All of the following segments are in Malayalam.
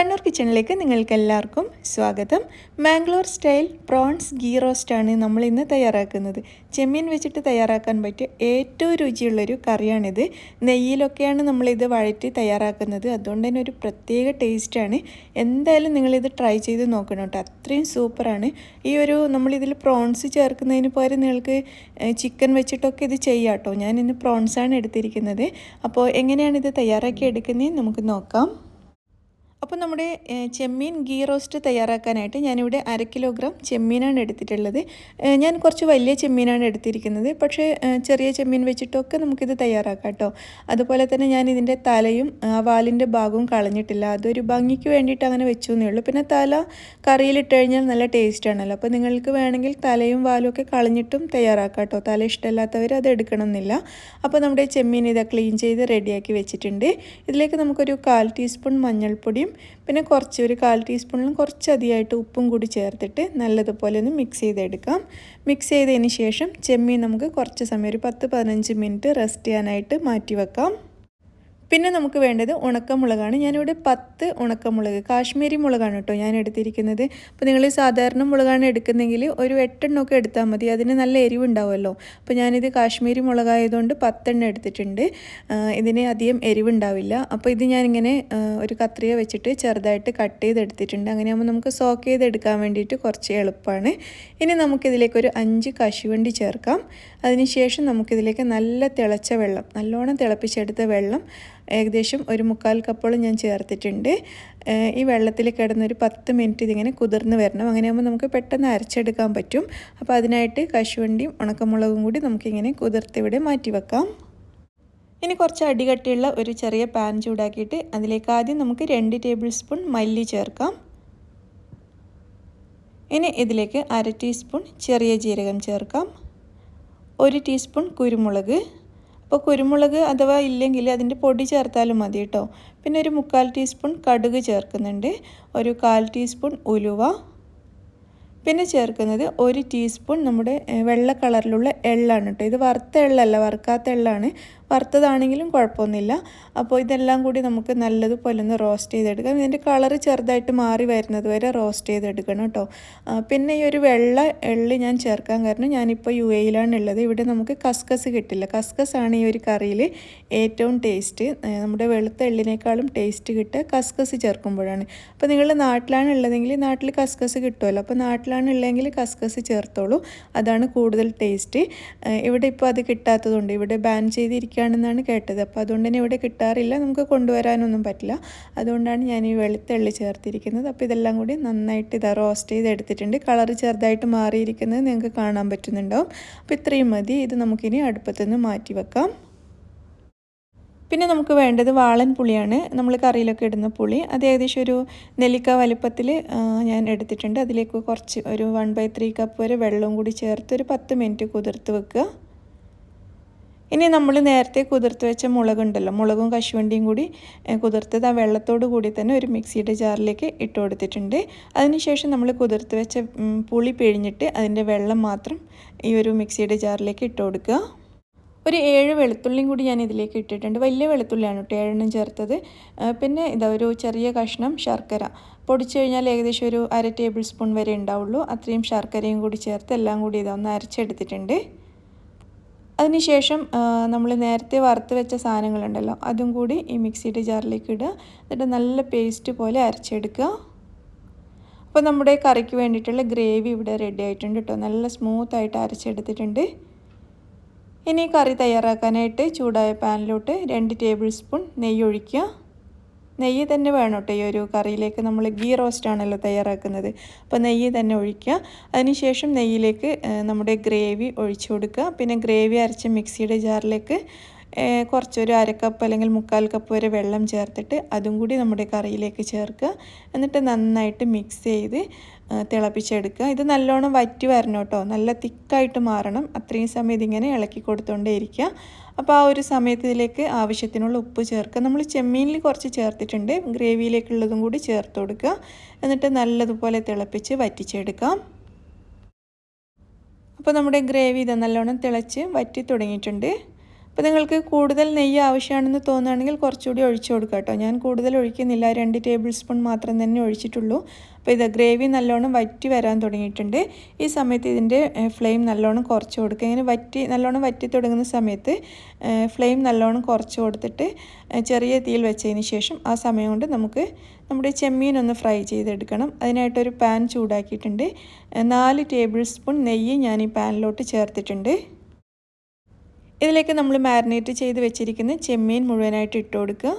കണ്ണൂർ കിച്ചണിലേക്ക് നിങ്ങൾക്ക് എല്ലാവർക്കും സ്വാഗതം. മാംഗ്ലൂർ സ്റ്റൈൽ പ്രോൺസ് ഗീ റോസ്റ്റാണ് നമ്മൾ ഇന്ന് തയ്യാറാക്കുന്നത്. ചെമ്മീൻ വെച്ചിട്ട് തയ്യാറാക്കാൻ പറ്റിയ ഏറ്റവും രുചിയുള്ളൊരു കറിയാണിത്. നെയ്യിലൊക്കെയാണ് നമ്മളിത് വഴറ്റി തയ്യാറാക്കുന്നത്. അതുകൊണ്ട് തന്നെ ഒരു പ്രത്യേക ടേസ്റ്റാണ്. എന്തായാലും നിങ്ങളിത് ട്രൈ ചെയ്ത് നോക്കണം കേട്ടോ. അത്രയും സൂപ്പറാണ്. ഈ ഒരു നമ്മളിതിൽ പ്രോൺസ് ചേർക്കുന്നതിന് പകരം നിങ്ങൾക്ക് ചിക്കൻ വെച്ചിട്ടൊക്കെ ഇത് ചെയ്യാം കേട്ടോ. ഞാൻ ഇന്ന് പ്രോൺസാണ് എടുത്തിരിക്കുന്നത്. അപ്പോൾ എങ്ങനെയാണ് ഇത് തയ്യാറാക്കി എടുക്കുന്നത് നമുക്ക് നോക്കാം. അപ്പോൾ നമ്മുടെ ചെമ്മീൻ ഗീ റോസ്റ്റ് തയ്യാറാക്കാനായിട്ട് ഞാനിവിടെ അര കിലോഗ്രാം ചെമ്മീനാണ് എടുത്തിട്ടുള്ളത്. ഞാൻ കുറച്ച് വലിയ ചെമ്മീനാണ് എടുത്തിരിക്കുന്നത്. പക്ഷേ ചെറിയ ചെമ്മീൻ വെച്ചിട്ടൊക്കെ നമുക്കിത് തയ്യാറാക്കാം കേട്ടോ. അതുപോലെ തന്നെ ഞാൻ ഇതിന്റെ തലയും വാലിന്റെ ഭാഗവും കളഞ്ഞിട്ടില്ല. അതൊരു ഭംഗിക്ക് വേണ്ടിയിട്ട് അങ്ങനെ വെച്ചു എന്നേ ഉള്ളൂ. പിന്നെ തല കറിയിലിട്ട് കഴിഞ്ഞാൽ നല്ല ടേസ്റ്റാണല്ലോ അപ്പോൾ നിങ്ങൾക്ക് വേണമെങ്കിൽ തലയും വാലും ഒക്കെ കളഞ്ഞിട്ടും തയ്യാറാക്കാം കേട്ടോ. തല ഇഷ്ടമില്ലാത്തവർ അത് എടുക്കണം എന്നില്ല അപ്പോൾ നമ്മുടെ ചെമ്മീൻ ഇതാ ക്ലീൻ ചെയ്ത് റെഡിയാക്കി വെച്ചിട്ടുണ്ട്. ഇതിലേക്ക് നമുക്കൊരു കാൽ ടീസ്പൂൺ മഞ്ഞൾപ്പൊടിയും പിന്നെ കുറച്ച് ഒരു കാൽ ടീസ്പൂണിലും കുറച്ചധികമായിട്ട് ഉപ്പും കൂടി ചേർത്തിട്ട് നല്ലതുപോലെ ഒന്ന് മിക്സ് ചെയ്തെടുക്കാം. മിക്സ് ചെയ്തതിന് ശേഷം ചെമ്മീൻ നമുക്ക് കുറച്ച് സമയം ഒരു പത്ത് പതിനഞ്ച് മിനിറ്റ് റെസ്റ്റ് ചെയ്യാനായിട്ട് മാറ്റി വെക്കാം പിന്നെ നമുക്ക് വേണ്ടത് ഉണക്കമുളകാണ്. ഞാനിവിടെ പത്ത് ഉണക്കമുളക് കാശ്മീരി മുളകാണ് കേട്ടോ ഞാൻ എടുത്തിരിക്കുന്നത്. അപ്പോൾ നിങ്ങൾ സാധാരണ മുളകാണ് എടുക്കുന്നതെങ്കിൽ ഒരു എട്ടെണ്ണമൊക്കെ എടുത്താൽ മതി. അതിന് നല്ല എരിവുണ്ടാവുമല്ലോ. അപ്പോൾ ഞാനിത് കാശ്മീരി മുളകായതുകൊണ്ട് പത്തെണ്ണം എടുത്തിട്ടുണ്ട്. ഇതിന് അധികം എരിവുണ്ടാവില്ല. അപ്പോൾ ഇത് ഞാനിങ്ങനെ ഒരു കത്രിക വെച്ചിട്ട് ചെറുതായിട്ട് കട്ട് ചെയ്തെടുത്തിട്ടുണ്ട്. അങ്ങനെയാകുമ്പോൾ നമുക്ക് സോക്ക് ചെയ്തെടുക്കാൻ വേണ്ടിയിട്ട് കുറച്ച് എളുപ്പമാണ്. ഇനി നമുക്കിതിലേക്ക് ഒരു അഞ്ച് കശുവണ്ടി ചേർക്കാം. അതിനുശേഷം നമുക്കിതിലേക്ക് നല്ല തിളച്ച വെള്ളം നല്ലോണം തിളപ്പിച്ചെടുത്ത വെള്ളം ഏകദേശം ഒരു മുക്കാൽ കപ്പോളം ഞാൻ ചേർത്തിട്ടുണ്ട്. ഈ വെള്ളത്തിൽ കിടന്നൊരു പത്ത് മിനിറ്റ് ഇതിങ്ങനെ കുതിർന്ന് വരണം. അങ്ങനെയാകുമ്പോൾ നമുക്ക് പെട്ടെന്ന് അരച്ചെടുക്കാൻ പറ്റും. അപ്പോൾ അതിനായിട്ട് കശുവണ്ടിയും ഉണക്കമുളകും കൂടി നമുക്കിങ്ങനെ കുതിർത്തിവിടെ മാറ്റി വെക്കാം ഇനി കുറച്ച് അടികട്ടിയുള്ള ഒരു ചെറിയ പാൻ ചൂടാക്കിയിട്ട് അതിലേക്ക് ആദ്യം നമുക്ക് രണ്ട് ടേബിൾ സ്പൂൺ മല്ലി ചേർക്കാം. ഇനി ഇതിലേക്ക് അര ടീസ്പൂൺ ചെറിയ ജീരകം ചേർക്കാം. ഒരു ടീസ്പൂൺ കുരുമുളക്. അപ്പോൾ കുരുമുളക് അഥവാ ഇല്ലെങ്കിൽ അതിന്റെ പൊടി ചേർത്താലും മതി കേട്ടോ. പിന്നെ ഒരു മുക്കാൽ ടീസ്പൂൺ കടുക് ചേർക്കുന്നുണ്ട്. ഒരു കാൽ ടീസ്പൂൺ ഉലുവ. പിന്നെ ചേർക്കുന്നത് ഒരു ടീസ്പൂൺ നമ്മുടെ വെള്ള കളറിലുള്ള എള്ളാണ് കേട്ടോ. ഇത് വറുത്ത എള്ളല്ല വറുക്കാത്ത എള്ളാണ്. വറുത്തതാണെങ്കിലും കുഴപ്പമൊന്നുമില്ല. അപ്പോൾ ഇതെല്ലാം കൂടി നമുക്ക് നല്ലതുപോലെ ഒന്ന് റോസ്റ്റ് ചെയ്തെടുക്കാം. ഇതിന്റെ കളറ് ചെറുതായിട്ട് മാറി വരുന്നത് വരെ റോസ്റ്റ് ചെയ്തെടുക്കണം കേട്ടോ. പിന്നെ ഈ ഒരു വെള്ള എള്ളി ഞാൻ ചേർക്കാൻ കാരണം ഞാനിപ്പോൾ യു എയിലാണ് ഉള്ളത് ഇവിടെ നമുക്ക് കസ്കസ് കിട്ടില്ല. കസ്കസ് ആണ് ഈ ഒരു കറിയിൽ ഏറ്റവും ടേസ്റ്റ്. നമ്മുടെ വെളുത്ത എള്ളിനേക്കാളും ടേസ്റ്റ് കിട്ടുക കസ്കസ് ചേർക്കുമ്പോഴാണ്. അപ്പോൾ നിങ്ങൾ നാട്ടിലാണ് ഉള്ളതെങ്കിൽ നാട്ടിൽ കസ്കസ് കിട്ടുമല്ലോ. അപ്പോൾ നാട്ടിലാണ് ഉള്ളതെങ്കിൽ കസ്കസ് ചേർത്തോളൂ. അതാണ് കൂടുതൽ ടേസ്റ്റ്. ഇവിടെ ഇപ്പോൾ അത് കിട്ടാത്തതുകൊണ്ട് ഇവിടെ ബാൻ ചെയ്തിരിക്കുകയാണെന്നാണ് കേട്ടത്. അപ്പോൾ അതുകൊണ്ട് തന്നെ ഇവിടെ കിട്ടാറില്ല. നമുക്ക് കൊണ്ടുവരാനൊന്നും പറ്റില്ല. അതുകൊണ്ടാണ് ഞാൻ ഈ വെളുത്തള്ളി ചേർത്തിരിക്കുന്നത്. അപ്പോൾ ഇതെല്ലാം കൂടി നന്നായിട്ട് ഇതാ റോസ്റ്റ് ചെയ്ത് എടുത്തിട്ടുണ്ട് കളർ ചെറുതായിട്ട് മാറിയിരിക്കുന്നത് നിങ്ങൾക്ക് കാണാൻ പറ്റുന്നുണ്ടാവും. അപ്പോൾ ഇത്രയും മതി. ഇത് നമുക്കിനി അടുപ്പത്തുനിന്ന് മാറ്റി വെക്കാം. പിന്നെ നമുക്ക് വേണ്ടത് വാളൻ പുളിയാണ്. നമ്മൾ കറിയിലൊക്കെ ഇടുന്ന പുളി. അത് ഏകദേശം ഒരു നെല്ലിക്ക വലുപ്പത്തിൽ ഞാൻ എടുത്തിട്ടുണ്ട്. അതിലേക്ക് കുറച്ച് ഒരു വൺ ബൈ ത്രീ കപ്പ് വരെ വെള്ളവും കൂടി ചേർത്ത് ഒരു പത്ത് മിനിറ്റ് കുതിർത്ത് വെക്കുക. ഇനി നമ്മൾ നേരത്തെ കുതിർത്ത് വെച്ച മുളകുണ്ടല്ലോ. മുളകും കശുവണ്ടിയും കൂടി കുതിർത്തത് ആ വെള്ളത്തോട് കൂടി തന്നെ ഒരു മിക്സിയുടെ ജാറിലേക്ക് ഇട്ട് കൊടുത്തിട്ടുണ്ട്. അതിനുശേഷം നമ്മൾ കുതിർത്ത് വെച്ച പുളി പിഴിഞ്ഞിട്ട് അതിന്റെ വെള്ളം മാത്രം ഈ ഒരു മിക്സിയുടെ ജാറിലേക്ക് ഇട്ട് കൊടുക്കുക. ഒരു ഏഴ് വെളുത്തുള്ളിയും കൂടി ഞാൻ ഇതിലേക്ക് ഇട്ടിട്ടുണ്ട്. വലിയ വെളുത്തുള്ളിയാണ് കേട്ടോ ഏഴെണ്ണം ചേർത്തത്. പിന്നെ ഇതാ ഒരു ചെറിയ കഷ്ണം ശർക്കര. പൊടിച്ചു കഴിഞ്ഞാൽ ഏകദേശം ഒരു അര ടേബിൾ സ്പൂൺ വരെ ഉണ്ടാവുള്ളൂ. അത്രയും ശർക്കരയും കൂടി ചേർത്ത് എല്ലാം കൂടി ഇതൊന്ന് അരച്ചെടുത്തിട്ടുണ്ട്. അതിനുശേഷം നമ്മൾ നേരത്തെ വറുത്ത് വെച്ച സാധനങ്ങളുണ്ടല്ലോ അതും കൂടി ഈ മിക്സിയുടെ ജാറിലേക്ക് ഇടുക. എന്നിട്ട് നല്ല പേസ്റ്റ് പോലെ അരച്ചെടുക്കുക. അപ്പോൾ നമ്മുടെ കറിക്ക് വേണ്ടിയിട്ടുള്ള ഗ്രേവി ഇവിടെ റെഡി ആയിട്ടുണ്ട് കേട്ടോ. നല്ല സ്മൂത്തായിട്ട് അരച്ചെടുത്തിട്ടുണ്ട്. ഇനി കറി തയ്യാറാക്കാനായിട്ട് ചൂടായ പാനിലോട്ട് രണ്ട് ടേബിൾ സ്പൂൺ നെയ്യ് ഒഴിക്കുക. നെയ്യ് തന്നെ വേണം കേട്ടോ ഈ ഒരു കറിയിലേക്ക്? നമ്മൾ ഗീ റോസ്റ്റാണല്ലോ തയ്യാറാക്കുന്നത്. അപ്പോൾ നെയ്യ് തന്നെ ഒഴിക്കുക. അതിനുശേഷം നെയ്യിലേക്ക് നമ്മുടെ ഗ്രേവി ഒഴിച്ചു കൊടുക്കുക. പിന്നെ ഗ്രേവി അരച്ച മിക്സിയുടെ ജാറിലേക്ക് കുറച്ചൊരു അരക്കപ്പ് അല്ലെങ്കിൽ മുക്കാൽ കപ്പ് വരെ വെള്ളം ചേർത്തിട്ട് അതും കൂടി നമ്മുടെ കറിയിലേക്ക് ചേർക്കുക. എന്നിട്ട് നന്നായിട്ട് മിക്സ് ചെയ്ത് തിളപ്പിച്ചെടുക്കുക. ഇത് നല്ലോണം വറ്റി വരണം കേട്ടോ നല്ല തിക്കായിട്ട് മാറണം. അത്രയും സമയം ഇതിങ്ങനെ ഇളക്കി കൊടുത്തുകൊണ്ടേ ഇരിക്കുക. അപ്പോൾ ആ ഒരു സമയത്ത് ഇതിലേക്ക് ആവശ്യത്തിനുള്ള ഉപ്പ് ചേർക്കുക. നമ്മൾ ചെമ്മീനിൽ കുറച്ച് ചേർത്തിട്ടുണ്ട്. ഗ്രേവിയിലേക്കുള്ളതും കൂടി ചേർത്ത് കൊടുക്കുക. എന്നിട്ട് നല്ലതുപോലെ തിളപ്പിച്ച് വറ്റിച്ചെടുക്കാം. അപ്പോൾ നമ്മുടെ ഗ്രേവി ഇത് നല്ലോണം തിളച്ച് വറ്റി തുടങ്ങിയിട്ടുണ്ട്. അപ്പോൾ നിങ്ങൾക്ക് കൂടുതൽ നെയ്യ് ആവശ്യമാണെന്ന് തോന്നുകയാണെങ്കിൽ കുറച്ചുകൂടി ഒഴിച്ചു കൊടുക്കുക കേട്ടോ. ഞാൻ കൂടുതൽ ഒഴിക്കുന്നില്ല. രണ്ട് ടേബിൾ സ്പൂൺ മാത്രം തന്നെ ഒഴിച്ചിട്ടുള്ളൂ. അപ്പോൾ ഇത് ഗ്രേവി നല്ലോണം വറ്റി വരാൻ തുടങ്ങിയിട്ടുണ്ട്. ഈ സമയത്ത് ഇതിന്റെ ഫ്ലെയിം നല്ലോണം കുറച്ച് കൊടുക്കുക. ഇങ്ങനെ വറ്റി നല്ലോണം വറ്റി തുടങ്ങുന്ന സമയത്ത് ഫ്ലെയിം നല്ലോണം കുറച്ച് കൊടുത്തിട്ട് ചെറിയ തീയിൽ വെച്ചതിന് ശേഷം ആ സമയം കൊണ്ട് നമുക്ക് നമ്മുടെ ചെമ്മീൻ ഒന്ന് ഫ്രൈ ചെയ്തെടുക്കണം. അതിനായിട്ടൊരു പാൻ ചൂടാക്കിയിട്ടുണ്ട്. നാല് ടേബിൾ സ്പൂൺ നെയ്യ് ഞാൻ ഈ പാനിലോട്ട് ചേർത്തിട്ടുണ്ട്. ഇതിലേക്ക് നമ്മൾ മാരിനേറ്റ് ചെയ്ത് വെച്ചിരിക്കുന്ന ചെമ്മീൻ മുഴുവനായിട്ട് ഇട്ട് കൊടുക്കുക.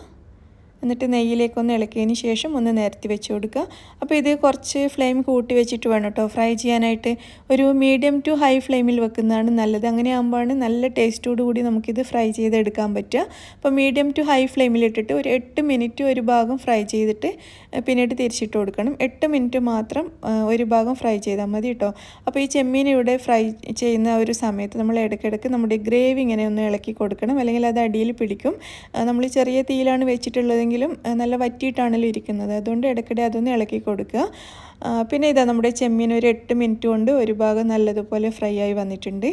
എന്നിട്ട് നെയ്യിലേക്കൊന്ന് ഇളക്കിയതിന് ശേഷം ഒന്ന് നിരത്തി വെച്ച് കൊടുക്കുക. അപ്പോൾ ഇത് കുറച്ച് ഫ്ലെയിം കൂട്ടി വെച്ചിട്ട് വേണം കേട്ടോ. ഫ്രൈ ചെയ്യാനായിട്ട് ഒരു മീഡിയം ടു ഹൈ ഫ്ലെയിമിൽ വെക്കുന്നതാണ് നല്ലത്. അങ്ങനെ ആകുമ്പോഴാണ് നല്ല ടേസ്റ്റോടു കൂടി നമുക്കിത് ഫ്രൈ ചെയ്തെടുക്കാൻ പറ്റുക. അപ്പോൾ മീഡിയം ടു ഹൈ ഫ്ലെയിമിലിട്ടിട്ട് ഒരു എട്ട് മിനിറ്റ് ഒരു ഭാഗം ഫ്രൈ ചെയ്തിട്ട് പിന്നീട് തിരിച്ചിട്ട് കൊടുക്കണം. എട്ട് മിനിറ്റ് മാത്രം ഒരു ഭാഗം ഫ്രൈ ചെയ്താൽ മതി കേട്ടോ. അപ്പോൾ ഈ ചെമ്മീൻ ഇവിടെ ഫ്രൈ ചെയ്യുന്ന ഒരു സമയത്ത് നമ്മൾ ഇടയ്ക്കിടയ്ക്ക് നമ്മുടെ ഗ്രേവി ഇങ്ങനെ ഒന്ന് ഇളക്കി കൊടുക്കണം. അല്ലെങ്കിൽ അത് അടിയിൽ പിടിക്കും. നമ്മൾ ചെറിയ തീയിലാണ് വെച്ചിട്ടുള്ളതെങ്കിൽ ആണെങ്കിലും നല്ല വറ്റിയിട്ടാണല്ലോ ഇരിക്കുന്നത്. അതുകൊണ്ട് ഇടയ്ക്കിടെ അതൊന്ന് ഇളക്കി കൊടുക്കുക. പിന്നെ ഇതാ നമ്മുടെ ചെമ്മീൻ ഒരു എട്ട് മിനിറ്റ് കൊണ്ട് ഒരു ഭാഗം നല്ലതുപോലെ ഫ്രൈ ആയി വന്നിട്ടുണ്ട്.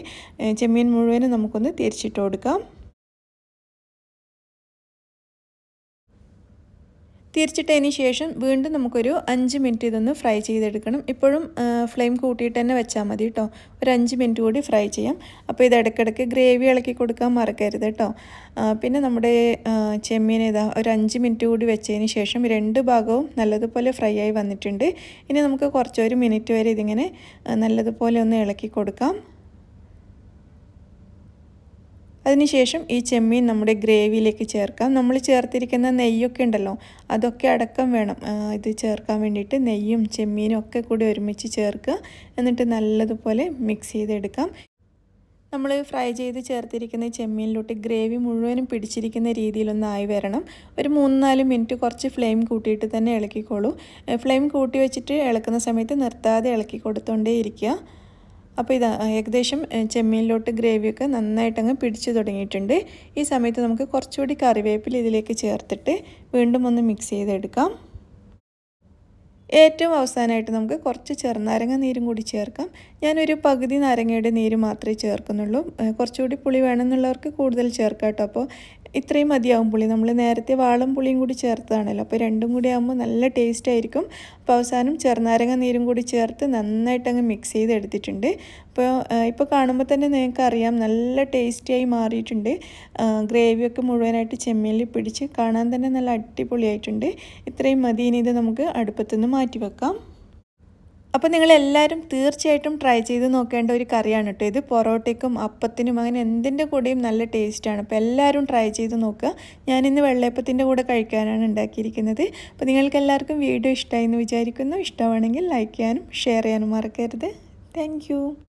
ചെമ്മീൻ മുഴുവനും നമുക്കൊന്ന് തിരിച്ചിട്ട് കൊടുക്കാം. തിരിച്ചിട്ടതിന് ശേഷം വീണ്ടും നമുക്കൊരു അഞ്ച് മിനിറ്റ് ഇതൊന്ന് ഫ്രൈ ചെയ്തെടുക്കണം. ഇപ്പോഴും ഫ്ലെയിം കൂട്ടിയിട്ട് തന്നെ വെച്ചാൽ മതി കേട്ടോ ഒരു അഞ്ച് മിനിറ്റ് കൂടി ഫ്രൈ ചെയ്യാം. അപ്പോൾ ഇത് ഇടയ്ക്കിടയ്ക്ക് ഗ്രേവി ഇളക്കി കൊടുക്കാൻ മറക്കരുത് കേട്ടോ പിന്നെ നമ്മുടെ ചെമ്മീൻ ഇതാ ഒരു അഞ്ച് മിനിറ്റ് കൂടി വെച്ചതിന് ശേഷം രണ്ട് ഭാഗവും നല്ലതുപോലെ ഫ്രൈ ആയി വന്നിട്ടുണ്ട്. ഇനി നമുക്ക് കുറച്ചൊരു മിനിറ്റ് വരെ ഇതിങ്ങനെ നല്ലതുപോലെ ഒന്ന് ഇളക്കി കൊടുക്കാം. അതിനുശേഷം ഈ ചെമ്മീൻ നമ്മുടെ ഗ്രേവിയിലേക്ക് ചേർക്കാം. നമ്മൾ ചേർത്തിരിക്കുന്ന നെയ്യൊക്കെ ഉണ്ടല്ലോ അതൊക്കെ അടക്കം വേണം. ഇത് ചേർക്കാൻ വേണ്ടിയിട്ട് നെയ്യും ചെമ്മീനും ഒക്കെ കൂടി ഒരുമിച്ച് ചേർക്കുക. എന്നിട്ട് നല്ലതുപോലെ മിക്സ് ചെയ്തെടുക്കാം. നമ്മൾ ഫ്രൈ ചെയ്ത് ചേർത്തിരിക്കുന്ന ചെമ്മീനിലോട്ട് ഗ്രേവി മുഴുവനും പിടിച്ചിരിക്കുന്ന രീതിയിലൊന്നായി വരണം. ഒരു മൂന്ന് നാല് മിനിറ്റ് കുറച്ച് ഫ്ലെയിം കൂട്ടിയിട്ട് തന്നെ ഇളക്കിക്കോളൂ. ഫ്ലെയിം കൂട്ടി വെച്ചിട്ട് ഇളക്കുന്ന സമയത്ത് നിർത്താതെ ഇളക്കി കൊടുത്തോണ്ടേ ഇരിക്കുക. അപ്പോൾ ഇത് ഏകദേശം ചെമ്മീനിലോട്ട് ഗ്രേവിയൊക്കെ നന്നായിട്ടങ്ങ് പിടിച്ചു തുടങ്ങിയിട്ടുണ്ട്. ഈ സമയത്ത് നമുക്ക് കുറച്ചുകൂടി കറിവേപ്പില ഇതിലേക്ക് ചേർത്തിട്ട് വീണ്ടും ഒന്ന് മിക്സ് ചെയ്തെടുക്കാം. ഏറ്റവും അവസാനമായിട്ട് നമുക്ക് കുറച്ച് ചെറുനാരങ്ങ നീരും കൂടി ചേർക്കാം. ഞാനൊരു പകുതി നാരങ്ങയുടെ നീര് മാത്രമേ ചേർക്കുന്നുള്ളൂ. കുറച്ചുകൂടി പുളി വേണമെന്നുള്ളവർക്ക് കൂടുതൽ ചേർക്കാം കേട്ടോ. അപ്പോൾ ഇത്രയും മതിയാവും പുളി. നമ്മൾ നേരത്തെ വാളും പുളിയും കൂടി ചേർത്തതാണല്ലോ. അപ്പോൾ രണ്ടും കൂടി ആകുമ്പോൾ നല്ല ടേസ്റ്റ് ആയിരിക്കും. അപ്പോൾ അവസാനം ചെറുനാരങ്ങ നീരും കൂടി ചേർത്ത് നന്നായിട്ട് അങ്ങ് മിക്സ് ചെയ്ത് എടുത്തിട്ടുണ്ട് അപ്പോൾ ഇപ്പോൾ കാണുമ്പോൾ തന്നെ നിങ്ങൾക്ക് അറിയാം നല്ല ടേസ്റ്റിയായി മാറിയിട്ടുണ്ട്. ഗ്രേവിയൊക്കെ മുഴുവനായിട്ട് ചെമ്മീനിൽ പിടിച്ച് കാണാൻ തന്നെ നല്ല അടിപൊളിയായിട്ടുണ്ട്. ഇത്രയും മതി. ഇനി ഇത് നമുക്ക് അടുപ്പത്തുനിന്ന് മാറ്റി വെക്കാം അപ്പോൾ നിങ്ങളെല്ലാവരും തീർച്ചയായിട്ടും ട്രൈ ചെയ്ത് നോക്കേണ്ട ഒരു കറിയാണ് കേട്ടോ ഇത്. പൊറോട്ടയ്ക്കും അപ്പത്തിനും അങ്ങനെ എന്തിന്റെ കൂടെയും നല്ല ടേസ്റ്റാണ് അപ്പോൾ എല്ലാവരും ട്രൈ ചെയ്ത് നോക്കുക. ഞാനിന്ന് വെള്ളയപ്പത്തിന്റെ കൂടെ കഴിക്കാനാണ് ഉണ്ടാക്കിയിരിക്കുന്നത്. അപ്പോൾ നിങ്ങൾക്കെല്ലാവർക്കും വീഡിയോ ഇഷ്ടമായി എന്ന് വിചാരിക്കുന്നു. ഇഷ്ടമാണെങ്കിൽ ലൈക്ക് ചെയ്യാനും ഷെയർ ചെയ്യാനും മറക്കരുത്. താങ്ക്